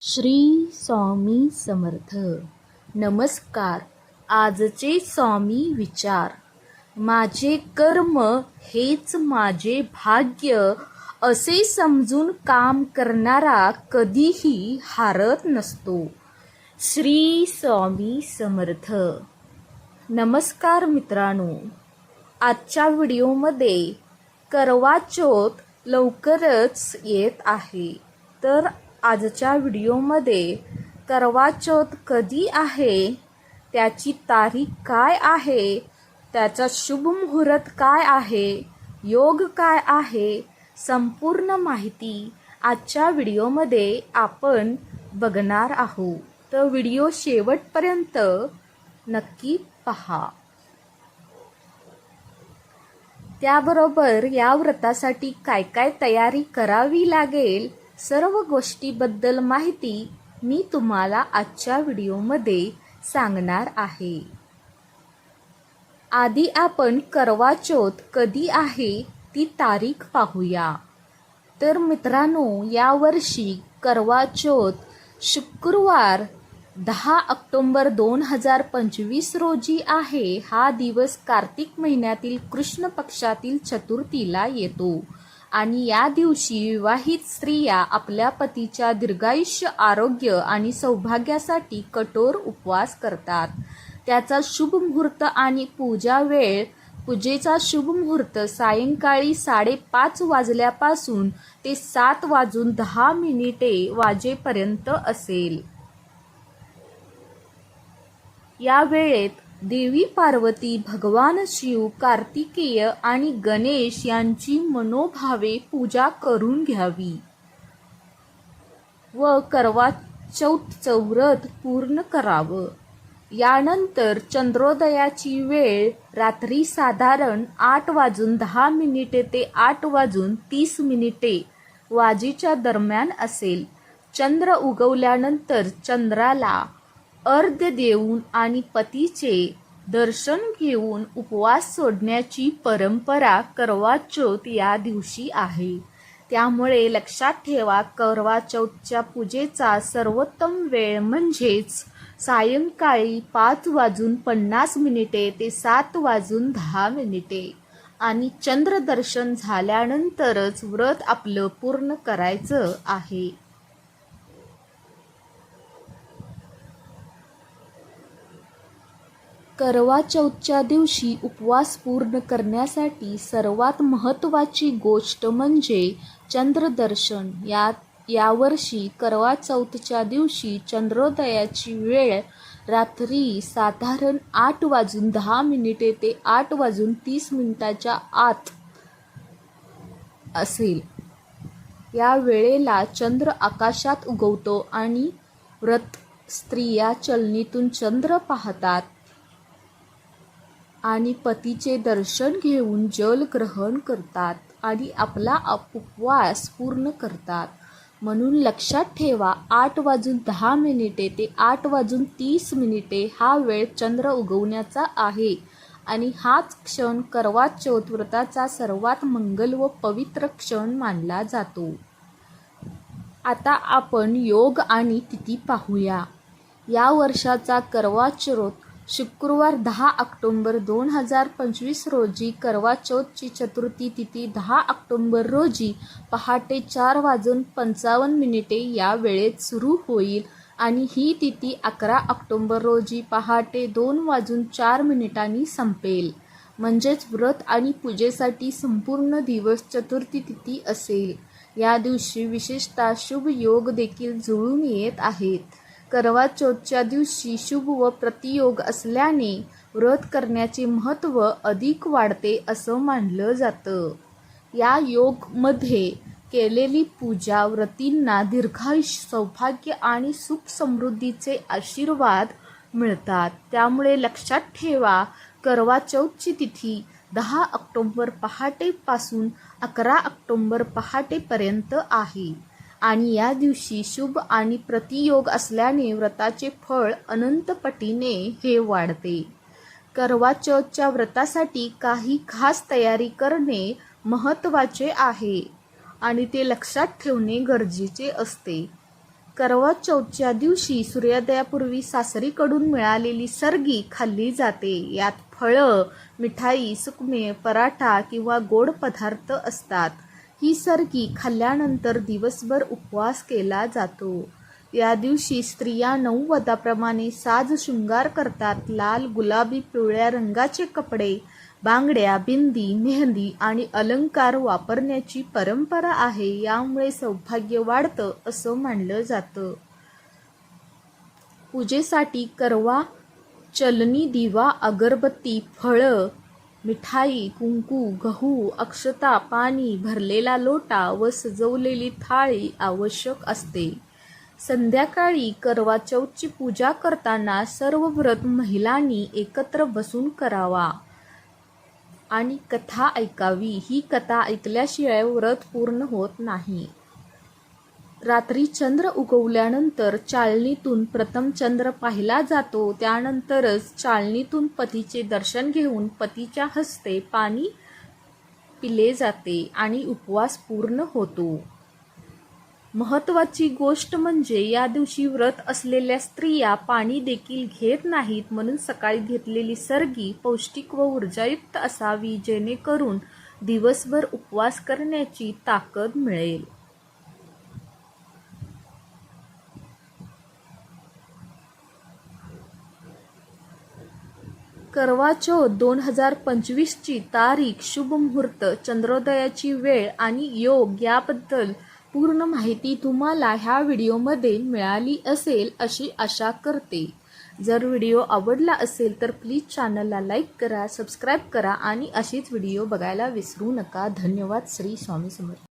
श्री स्वामी समर्थ. नमस्कार. आजचे स्वामी विचार. माझे कर्म हेच माझे भाग्य असे समजून काम करणारा कधीही हारत नसतो. श्री स्वामी समर्थ. नमस्कार मित्रांनो. आजच्या व्हिडिओमध्ये करवाचौथ लवकरच येत आहे. तर आजच्या व्हिडिओमध्ये करवा चौथ कधी आहे त्याची तारीख काय आहे त्याचा शुभ मुहूर्त काय आहे योग काय आहे संपूर्ण माहिती आजच्या व्हिडिओमध्ये आपण बघणार आहोत. तर व्हिडिओ शेवटपर्यंत नक्की पहा. त्याबरोबर या व्रतासाठी काय काय तयारी करावी लागेल सर्व गोष्टीबद्दल माहिती मी तुम्हाला आजच्या व्हिडिओमध्ये सांगणार आहे. आधी आपण करवा चौथ कधी आहे ती तारीख पाहूया. तर मित्रांनो यावर्षी करवा चौथ शुक्रवार दहा ऑक्टोंबर दोन हजार पंचवीस रोजी आहे. हा दिवस कार्तिक महिन्यातील कृष्ण पक्षातील चतुर्थीला येतो. आणि या दिवशी विवाहित स्त्रिया आपल्या पतीच्या दीर्घायुष्य आरोग्य आणि सौभाग्यासाठी कठोर उपवास करतात. त्याचा शुभ मुहूर्त आणि पूजा वेळ पूजेचा शुभ मुहूर्त सायंकाळी साडेपाच वाजल्यापासून ते सात वाजून दहा मिनिटे वाजेपर्यंत असेल. या वेळेत देवी पार्वती भगवान शिव कार्तिकेय आणि गणेश यांची मनोभावे पूजा करून घ्यावी. व करवा चौथचं व्रत पूर्ण करावं. यानंतर चंद्रोदयाची वेळ रात्री साधारण आठ वाजून दहा मिनिटे ते आठ वाजून तीस मिनिटे वाजीच्या दरम्यान असेल. चंद्र उगवल्यानंतर चंद्राला अर्ध देऊन आणि पतीचे दर्शन घेऊन उपवास सोडण्याची परंपरा करवा चौथ या दिवशी आहे. त्यामुळे लक्षात ठेवा करवा चौथच्या पूजेचा सर्वोत्तम वेळ म्हणजेच सायंकाळी पाच वाजून पन्नास मिनिटे ते सात वाजून दहा मिनिटे. आणि चंद्रदर्शन झाल्यानंतरच व्रत आपलं पूर्ण करायचं आहे. करवा चौथच्या दिवशी उपवास पूर्ण करण्यासाठी सर्वात महत्त्वाची गोष्ट म्हणजे चंद्रदर्शन. या यावर्षी करवा चौथच्या दिवशी चंद्रोदयाची वेळ रात्री साधारण आठ वाजून दहा मिनिटे ते आठ वाजून तीस मिनिटाच्या आत असेल. या वेळेला चंद्र आकाशात उगवतो आणि व्रत स्त्रिया चलनीतून चंद्र पाहतात. आणि पतीचे दर्शन घेऊन जल ग्रहण करतात आणि आपला उपवास पूर्ण करतात. म्हणून लक्षात ठेवा आठ वाजून दहा मिनिटे ते आठ वाजून तीस मिनिटे हा वेळ चंद्र उगवण्याचा आहे. आणि हाच क्षण करवा चौथ व्रताचा सर्वात मंगल व पवित्र क्षण मानला जातो. आता आपण योग आणि तिथी पाहूया. या वर्षाचा करवा चौथ शुक्रवार दहा ऑक्टोंबर दोन हजार पंचवीस रोजी करवा चौथची चतुर्थी तिथी दहा ऑक्टोंबर रोजी पहाटे चार वाजून पंचावन्न मिनिटे या वेळेत सुरू होईल. आणि ही तिथी अकरा ऑक्टोंबर रोजी पहाटे दोन वाजून चार मिनिटांनी संपेल. म्हणजेच व्रत आणि पूजेसाठी संपूर्ण दिवस चतुर्थी तिथी असेल. या दिवशी विशेषतः शुभ योग देखील जुळून येत आहेत. करवा चौथच्या दिवशी शुभ व प्रतियोग असल्याने व्रत करण्याचे महत्त्व अधिक वाढते असं मानलं जातं. या योगमध्ये केलेली पूजा व्रतींना दीर्घायुष सौभाग्य आणि सुख समृद्धीचे आशीर्वाद मिळतात. त्यामुळे लक्षात ठेवा करवा चौथची तिथी दहा ऑक्टोंबर पहाटेपासून अकरा ऑक्टोंबर पहाटेपर्यंत आहे. आणि या दिवशी शुभ आणि प्रतियोग असल्याने व्रताचे फळ अनंतपटीने हे वाढते. करवा चौथच्या व्रतासाठी काही खास तयारी करणे महत्त्वाचे आहे आणि ते लक्षात ठेवणे गरजेचे असते. करवा चौथच्या दिवशी सूर्योदयापूर्वी सासरीकडून मिळालेली सर्गी खाल्ली जाते. यात फळं मिठाई सुकमे पराठा किंवा गोड पदार्थ असतात. ही सरकी खाल्ल्यानंतर दिवसभर उपवास केला जातो. या दिवशी स्त्रिया नऊवदाप्रमाणे साज शृंगार करतात. लाल गुलाबी पिवळ्या रंगाचे कपडे बांगड्या बिंदी मेहंदी आणि अलंकार वापरण्याची परंपरा आहे. यामुळे सौभाग्य वाढतं असं मानलं जातं. पूजेसाठी करवा चलनी दिवा अगरबत्ती फळं मिठाई कुंकू गहू अक्षता पाणी भरलेला लोटा व सजवलेली थाळी आवश्यक असते. संध्याकाळी करवा चौथची पूजा करताना सर्व व्रत महिलांनी एकत्र बसून करावा. आणि कथा ऐकावी. ही कथा ऐकल्याशिवाय व्रत पूर्ण होत नाही. रात्री चंद्र उगवल्यानंतर चाळणीतून प्रथम चंद्र पाहिला जातो. त्यानंतरच चाळणीतून पतीचे दर्शन घेऊन पतीच्या हस्ते पाणी पिले जाते आणि उपवास पूर्ण होतो. महत्वाची गोष्ट म्हणजे या दिवशी व्रत असलेल्या स्त्रिया पाणी देखील घेत नाहीत म्हणून सकाळी घेतलेली सरगी पौष्टिक व ऊर्जायुक्त असावी जेणेकरून दिवसभर उपवास करण्याची ताकद मिळेल. करवा चौथ दोन हजार पंचवीसची तारीख शुभ मुहूर्त चंद्रोदयाची वेळ आणि योग याबद्दल पूर्ण माहिती तुम्हाला ह्या व्हिडिओमध्ये मिळाली असेल अशी आशा करते. जर व्हिडिओ आवडला असेल तर प्लीज चॅनलला लाईक करा सबस्क्राईब करा आणि अशीच व्हिडिओ बघायला विसरू नका. धन्यवाद श्री स्वामी समर्थ.